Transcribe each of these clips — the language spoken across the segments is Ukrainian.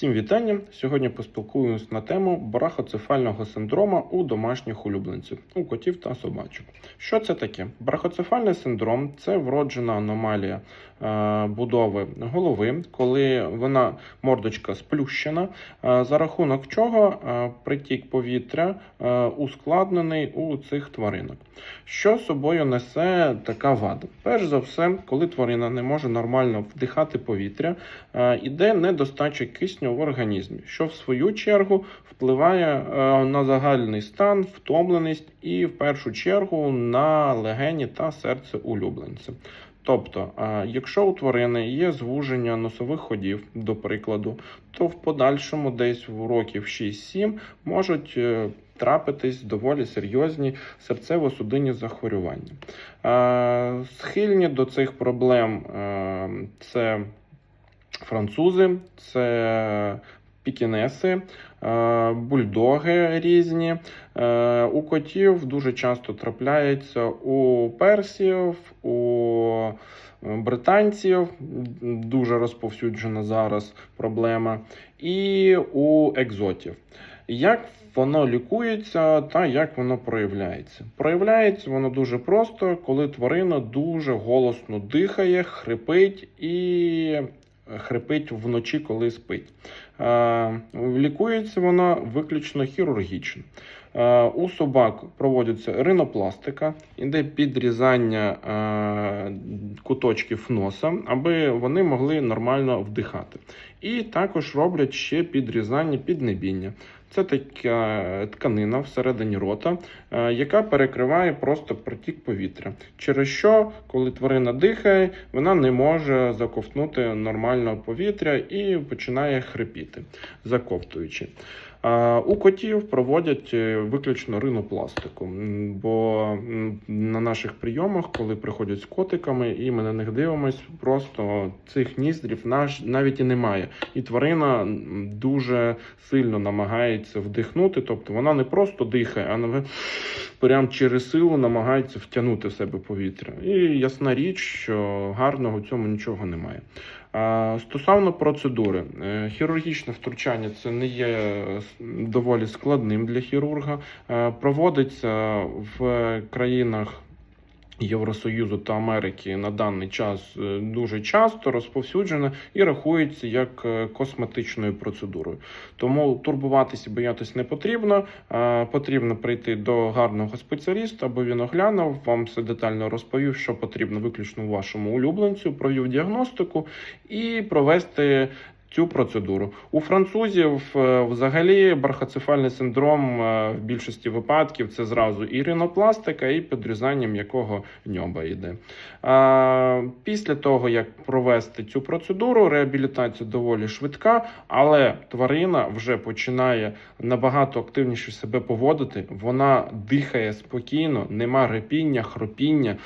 Всім вітання! Сьогодні поспілкуємось на тему брахоцефального синдрому у домашніх улюбленців, у котів та собачок. Що це таке? Брахоцефальний синдром це вроджена аномалія е, будови голови, коли вона мордочка сплющена, е, за рахунок чого е, притік повітря ускладнений у цих тваринок. Що собою несе така вада? Перш за все, коли тварина не може нормально вдихати повітря, іде недостача кисню в організмі, що в свою чергу впливає е, на загальний стан, втомленість і в першу чергу на легені та серце улюбленця. Тобто, е, якщо у тварини є звуження носових ходів, до прикладу, то в подальшому, десь в років 6-7, можуть е, трапитись доволі серйозні серцево-судинні захворювання. Схильні до цих проблем це французи, це пікінеси, е, бульдоги різні. Е, У котів дуже часто трапляється у персів, у британців, дуже розповсюджена зараз проблема, і у екзотів. Як воно лікується та як воно проявляється? Проявляється воно дуже просто, коли тварина дуже голосно дихає, хрипить і хрипить вночі, коли спить. Е, Лікується вона виключно хірургічно. Е, У собак проводиться ринопластика, іде підрізання е, куточків носа, аби вони могли нормально вдихати. І також роблять ще підрізання піднебіння. Це така тканина всередині рота, е, яка перекриває просто протік повітря. Через що, коли тварина дихає, вона не може заковтнути нормального повітря і починає хрипіти, заковтуючи. У котів проводять е, виключно ринопластику, бо на наших прийомах, коли приходять з котиками, і ми на них дивимось, просто цих ніздрів навіть і немає. І тварина дуже сильно намагається вдихнути, тобто вона не просто дихає, а прям через силу намагається втягнути в себе повітря. І ясна річ, що гарного в цьому нічого немає. Стосовно процедури, Е, хірургічне втручання це не є е, доволі складним для хірурга. Е, Проводиться в країнах. Євросоюзу та Америки на даний час е, дуже часто розповсюджена і рахується як е, косметичною процедурою. Тому турбуватися, боятись не потрібно. Е, Потрібно прийти до гарного спеціаліста, аби він оглянув, вам все детально розповів, що потрібно виключно вашому улюбленцю, провів діагностику і провести. Цю процедуру у французів е, взагалі бархоцефальний синдром е, в більшості випадків це зразу і ринопластика, і підрізання м'якого ньоба йде. А, Після того, як провести цю процедуру, реабілітація доволі швидка, але тварина вже починає набагато активніше себе поводити. Вона дихає спокійно, нема репіння, хропіння.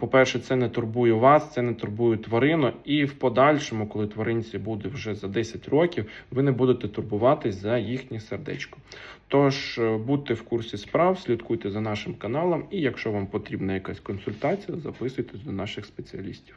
По-перше, це не турбує вас, це не турбує тварину, і в подальшому, коли тваринці буде вже за 10 років, ви не будете турбуватись за їхнє сердечко. Тож е, будьте в курсі справ, слідкуйте за нашим каналом, і якщо вам потрібна якась консультація, записуйтесь до наших спеціалістів.